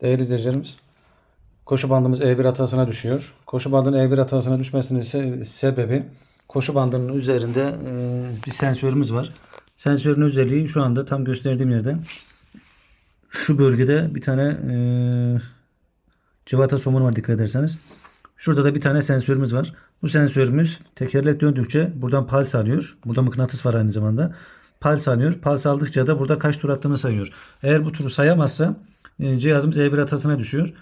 Değerli izleyicilerimiz, koşu bandımız E1 hatasına düşüyor. Koşu bandının E1 hatasına düşmesinin se- sebebi koşu bandının üzerinde e, bir sensörümüz var. Sensörün özelliği şu anda tam gösterdiğim yerde şu bölgede bir tane e, cıvata somunu var dikkat ederseniz. Şurada da bir tane sensörümüz var. Bu sensörümüz tekerlek döndükçe buradan pals alıyor. Burada mıknatıs var aynı zamanda. Pals alıyor. Pals aldıkça da burada kaç tur attığını sayıyor. Eğer bu turu sayamazsa cihazımız E1 hatasına düşüyor.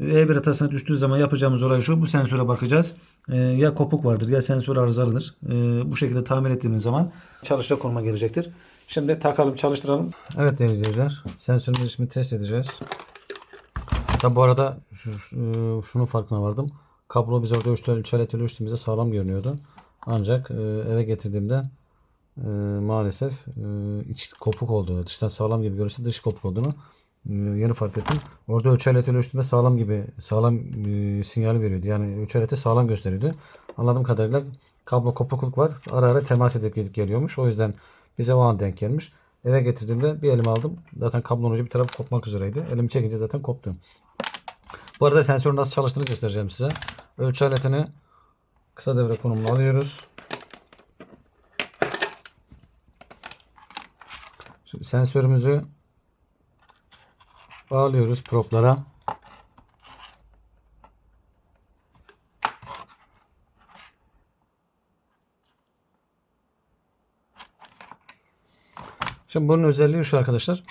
E1 hatasına düştüğü zaman yapacağımız olay şu. Bu sensöre bakacağız. E, ya kopuk vardır ya sensör arızalıdır. E, bu şekilde tamir ettiğimiz zaman çalışacak konuma gelecektir. Şimdi takalım çalıştıralım. Evet değerli izleyiciler. Sensörümüzü şimdi test edeceğiz. Tabi bu arada şu- şunun farkına vardım. Kablo biz orada ölçtü, ölçerek ölçtüğümüzde sağlam görünüyordu. Ancak e, eve getirdiğimde e, maalesef e, iç kopuk olduğunu, dıştan sağlam gibi görünse dış kopuk olduğunu e, yeni fark ettim. Orada ölçü aletiyle ölçtüğümde sağlam gibi sağlam e, sinyali veriyordu. Yani ölçü aleti sağlam gösteriyordu. Anladığım kadarıyla kablo kopukluk var. Ara ara temas edip gidip geliyormuş. O yüzden bize o an denk gelmiş. Eve getirdiğimde bir elime aldım. Zaten kablonun ucu bir tarafı kopmak üzereydi. Elimi çekince zaten koptu. Bu arada sensörün nasıl çalıştığını göstereceğim size. Ölçü aletini kısa devre konumuna alıyoruz. Şimdi sensörümüzü bağlıyoruz proplara. Şimdi bunun özelliği şu arkadaşlar.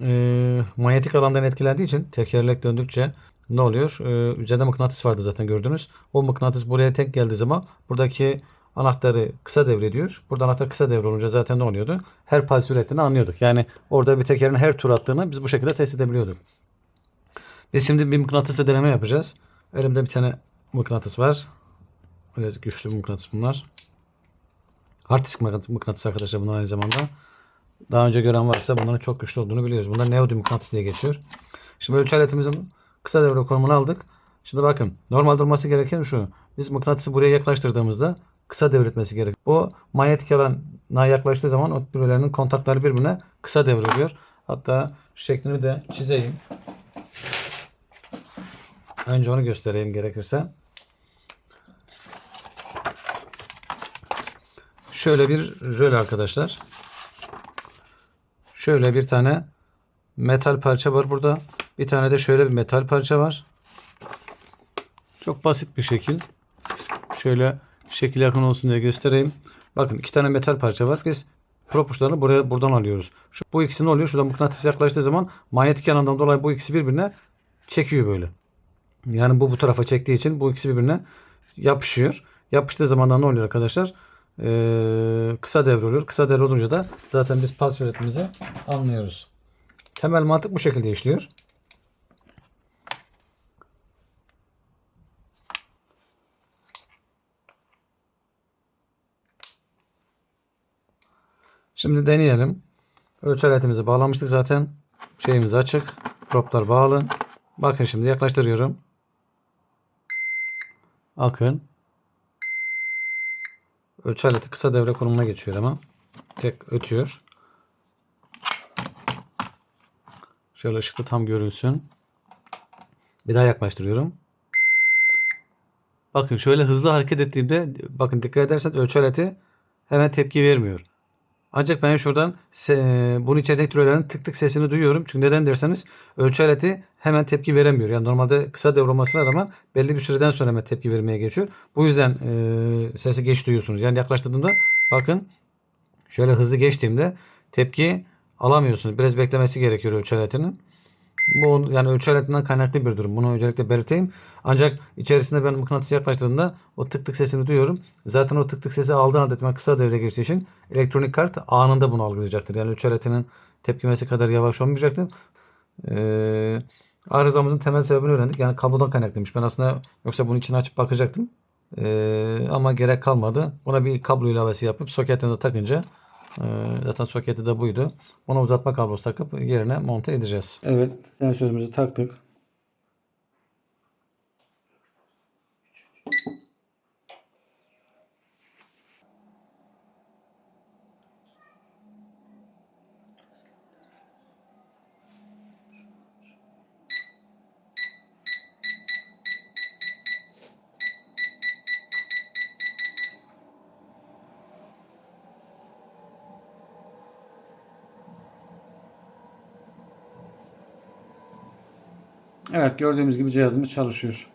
Ee, manyetik alandan etkilendiği için tekerlek döndükçe ne oluyor? Ee, üzerinde mıknatıs vardı zaten gördünüz. O mıknatıs buraya tek geldiği zaman buradaki anahtarı kısa devrediyor. Burada anahtar kısa devre olunca zaten ne oluyordu? Her pals ürettiğini anlıyorduk. Yani orada bir tekerin her tur attığını biz bu şekilde test edebiliyorduk. Biz şimdi bir mıknatısla deneme yapacağız. Elimde bir tane mıknatıs var. Böyle güçlü bir mıknatıs bunlar. Hard disk mıknatıs arkadaşlar bunlar aynı zamanda. Daha önce gören varsa bunların çok güçlü olduğunu biliyoruz. Bunlar neodyum mıknatıs diye geçiyor. Şimdi ölçü aletimizin kısa devre konumunu aldık. Şimdi bakın normal durması gereken şu. Biz mıknatısı buraya yaklaştırdığımızda kısa devretmesi gerek. Bu manyetik alana yaklaştığı zaman o birbirlerinin kontakları birbirine kısa devriliyor. Hatta şeklini de çizeyim. Önce onu göstereyim gerekirse. Şöyle bir röl arkadaşlar. Şöyle bir tane metal parça var burada. Bir tane de şöyle bir metal parça var. Çok basit bir şekil. Şöyle şekil yakın olsun diye göstereyim. Bakın iki tane metal parça var. Biz prop uçlarını buraya buradan alıyoruz. Şu, bu ikisi ne oluyor? Şurada mıknatıs yaklaştığı zaman manyetik yanından dolayı bu ikisi birbirine çekiyor böyle. Yani bu bu tarafa çektiği için bu ikisi birbirine yapışıyor. Yapıştığı zaman da ne oluyor arkadaşlar? Ee, kısa devre oluyor. Kısa devre olunca da zaten biz pas üretimimizi anlıyoruz. Temel mantık bu şekilde işliyor. Şimdi deneyelim. Ölçü aletimizi bağlamıştık zaten. Şeyimiz açık. Proplar bağlı. Bakın şimdi yaklaştırıyorum. Akın. Ölçü aleti kısa devre konumuna geçiyor ama. Tek ötüyor. Şöyle ışıkta tam görülsün. Bir daha yaklaştırıyorum. Bakın şöyle hızlı hareket ettiğimde bakın dikkat ederseniz ölçü aleti hemen tepki vermiyor. Ancak ben şuradan se- bunun içerideki türevlerin tık tık sesini duyuyorum. Çünkü neden derseniz ölçü aleti hemen tepki veremiyor. Yani normalde kısa devre olmasına rağmen belli bir süreden sonra hemen tepki vermeye geçiyor. Bu yüzden e, sesi geç duyuyorsunuz. Yani yaklaştırdığımda bakın şöyle hızlı geçtiğimde tepki alamıyorsunuz. Biraz beklemesi gerekiyor ölçü aletinin. Bu yani ölçü aletinden kaynaklı bir durum. Bunu öncelikle belirteyim. Ancak içerisinde ben mıknatısı yaklaştırdığımda o tık tık sesini duyuyorum. Zaten o tık tık sesi aldığı anda etmen kısa devre geçtiği için elektronik kart anında bunu algılayacaktır. Yani ölçü aletinin tepkimesi kadar yavaş olmayacaktır. Ee, arızamızın temel sebebini öğrendik. Yani kablodan kaynaklıymış. Ben aslında yoksa bunun içini açıp bakacaktım. Ee, ama gerek kalmadı. Buna bir kablo ilavesi yapıp soketine de takınca Zaten soketi de buydu. Ona uzatma kablosu takıp yerine monte edeceğiz. Evet, sensörümüzü taktık. Evet gördüğümüz gibi cihazımız çalışıyor.